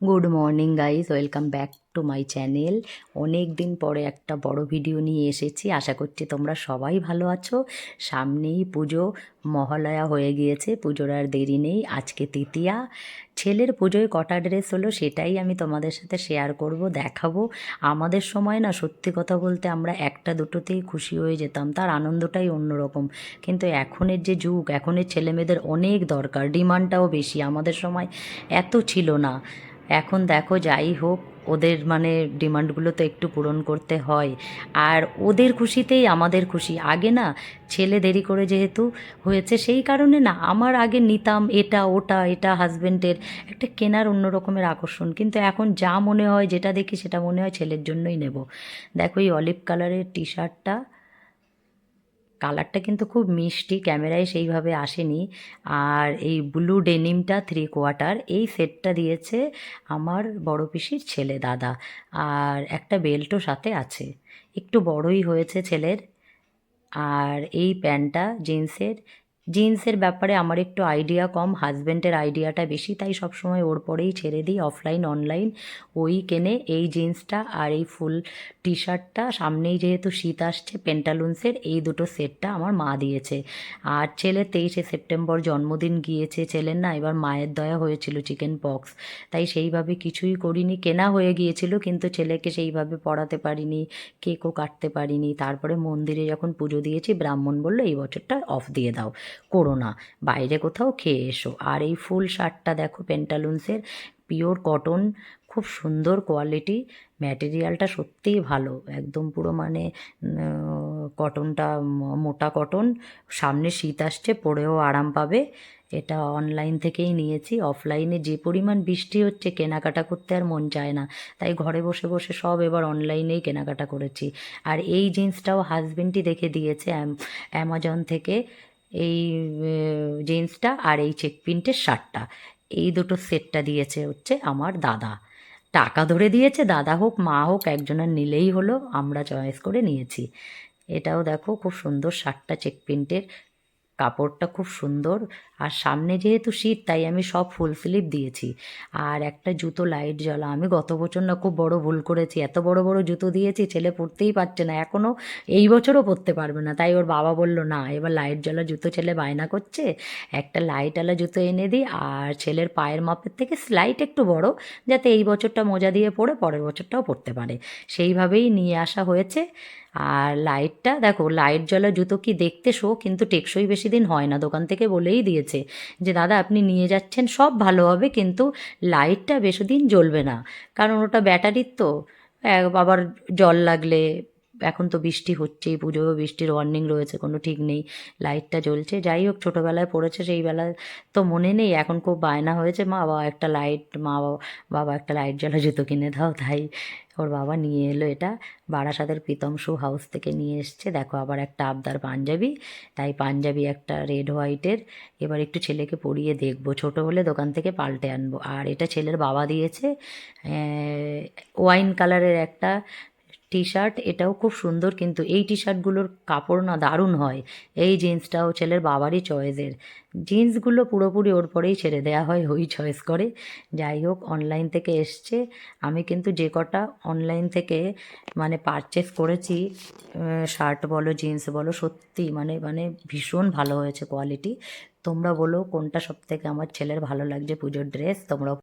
Good morning guys welcome back to my channel অনেক দিন পরে একটা বড় ভিডিও নিয়ে এসেছি। আশা করছি তোমরা সবাই ভালো আছো। সামনেই পুজো। মহালয়া হয়ে গিয়েছে। পুজোর আর দেরি নেই। আজকে তৃতীয়া। ছেলের পুজোয় কটা ড্রেস হলো সেটাই আমি তোমাদের সাথে শেয়ার করব, দেখাবো। আমাদের সময় না, সত্যি কথা বলতে আমরা একটা দুটোতেই খুশি হয়ে যেতাম। তার আনন্দটাই অন্যরকম। কিন্তু এখনের যে যুগ, এখনের ছেলেমেয়েদের অনেক দরকার। ডিমান্ডটাও বেশি। আমাদের সময় এত ছিল না। এখন দেখো, যাই হোক, ওদের মানে ডিমান্ডগুলো তো একটু পূরণ করতে হয়। আর ওদের খুশিতেই আমাদের খুশি। আগে না, ছেলে দেরি করে যেহেতু হয়েছে, সেই কারণে না, আমার আগে নিতাম এটা, ওটা, এটা হাজব্যান্ডের একটা কেনার অন্য রকমের আকর্ষণ। কিন্তু এখন যা মনে হয়, যেটা দেখি, সেটা মনে হয় ছেলের জন্যই নেব। দেখো, এই অলিভ কালারের টি শার্টটা কালারটা কিন্তু খুব মিষ্টি, ক্যামেরায় সেইভাবে আসেনি। আর এই ব্লু ডেনিমটা থ্রি কোয়ার্টার এই সেটটা দিয়েছে আমার বড় পিসির ছেলে দাদা। আর একটা বেল্টও সাথে আছে। একটু বড়ই হয়েছে ছেলের। আর এই প্যান্টটা, জিন্সের জিন্সের ব্যাপারে আমার একটু আইডিয়া কম হাজব্যান্ডের আইডিয়াটা বেশি, তাই সবসময় ওর পরেই ছেড়ে দিই অফলাইন অনলাইন ওই কেনে এই জিন্সটা আর এই ফুল টি শার্টটা সামনেই যেহেতু শীত আসছে পেন্টালুন্সের এই দুটো সেটটা আমার মা দিয়েছে। আর ছেলে তেইশে সেপ্টেম্বর জন্মদিন গিয়েছে, ছেলের না এবার মায়ের দয়া হয়েছিল চিকেন পক্স তাই সেইভাবে কিছুই করিনি। কেনা হয়ে গিয়েছিল, কিন্তু ছেলেকে সেইভাবে পড়াতে পারিনি কেকও কাটতে পারিনি। তারপরে মন্দিরে যখন পুজো দিয়েছি, ব্রাহ্মণ বলল, এই বছরটা অফ দিয়ে দাও। করো না। বাইরে কোথাও খেয়ে এসো। আর এই ফুল শার্টটা দেখো পেন্টালুন্সের। পিওর কটন, খুব সুন্দর কোয়ালিটি। ম্যাটেরিয়ালটা সত্যিই ভালো। একদম পুরো মানে কটনটা মোটা কটন। সামনে শীত আসছে, পরেও আরাম পাবে। এটা অনলাইন থেকেই নিয়েছি। অফলাইনে যে পরিমাণ বৃষ্টি হচ্ছে, কেনাকাটা করতে আর মন চায় না। তাই ঘরে বসে বসে সব এবার অনলাইনেই কেনাকাটা করেছি। আর এই জিন্সটাও হাজবেন্ডই দেখে দিয়েছে অ্যামাজন থেকে। এই জিন্সটা আর এই চেক প্রিন্টের শার্টটা এই দুটো সেটটা দিয়েছে হচ্ছে আমার দাদা। টাকা ধরে দিয়েছে, দাদা হোক, মা হোক, একজনের নিলেই হলো, আমরা চয়েস করে নিয়েছি। এটাও দেখো, খুব সুন্দর শার্টটা চেক প্রিন্টের কাপড়টা খুব সুন্দর। আর সামনে যেহেতু শীত, তাই আমি সব ফুল স্লিপ দিয়েছি। আর একটা জুতো লাইট জ্বলা। আমি গত বছর না খুব বড় ভুল করেছি। এত বড় বড় জুতো দিয়েছি, ছেলে পরতেই পারছে না। এখনও এই বছরও পরতে পারবে না। তাই ওর বাবা বলল, না, এবার লাইট জ্বলা জুতো ছেলে বায়না করছে। একটা লাইটওয়ালা জুতো এনে দিই আর ছেলের পায়ের মাপের থেকে স্লাইট একটু বড়, যাতে এই বছরটা মোজা দিয়ে পরে পরের বছরটাও পরতে পারে। সেইভাবেই নিয়ে আসা হয়েছে। আর লাইটটা দেখো, লাইট জ্বলা জুতো কি দেখতে শো, কিন্তু টেকসই বেশি দিন হয় না, দোকান থেকে বলেই দিয়েছে যে, দাদা, আপনি নিয়ে যাচ্ছেন, সব ভালো হবে, কিন্তু লাইটটা বেশি দিন জ্বলবে না। কারণ ওটা ব্যাটারির তো আবার জল লাগলে এখন তো বৃষ্টি হচ্ছেই পুজোও বৃষ্টির ওয়ার্নিং রয়েছে, কোনো ঠিক নেই লাইটটা জ্বলছে। যাই হোক, ছোটোবেলায় পড়েছে সেই বেলায় তো মনে নেই, এখন খুব বায়না হয়েছে, মা বাবা একটা লাইট মা বাবা একটা লাইট জ্বালা জুতো কিনে দাও, তাই ওর বাবা নিয়ে এলো এটা। বারাসাতের প্রীতম শু হাউস থেকে নিয়ে এসছে, দেখো আবার একটা আবদার পাঞ্জাবি, তাই পাঞ্জাবি একটা রেড হোয়াইটের এবার একটু ছেলেকে পরিয়ে দেখব, ছোট হলে দোকান থেকে পাল্টে আনব। আর এটা ছেলের বাবা দিয়েছে ওয়াইন কালারের একটা টি শার্ট এটাও খুব সুন্দর, কিন্তু এই টি শার্টগুলোর কাপড় না দারুণ হয়। এই জিন্সটাও ছেলের বাবারই চয়েসের। জিন্সগুলো পুরোপুরি ওর পরেই ছেড়ে দেওয়া হয়, ওই চয়েস করে। যাই হোক অনলাইন থেকে এসছে। আমি কিন্তু যে কটা অনলাইন থেকে মানে পারচেস করেছি শার্ট বলো, জিন্স বলো, সত্যি মানে মানে ভীষণ ভালো হয়েছে কোয়ালিটি তোমরা বলো কোনটা সব থেকে আমার ছেলের ভালো লাগছে পুজোর ড্রেস তোমরাও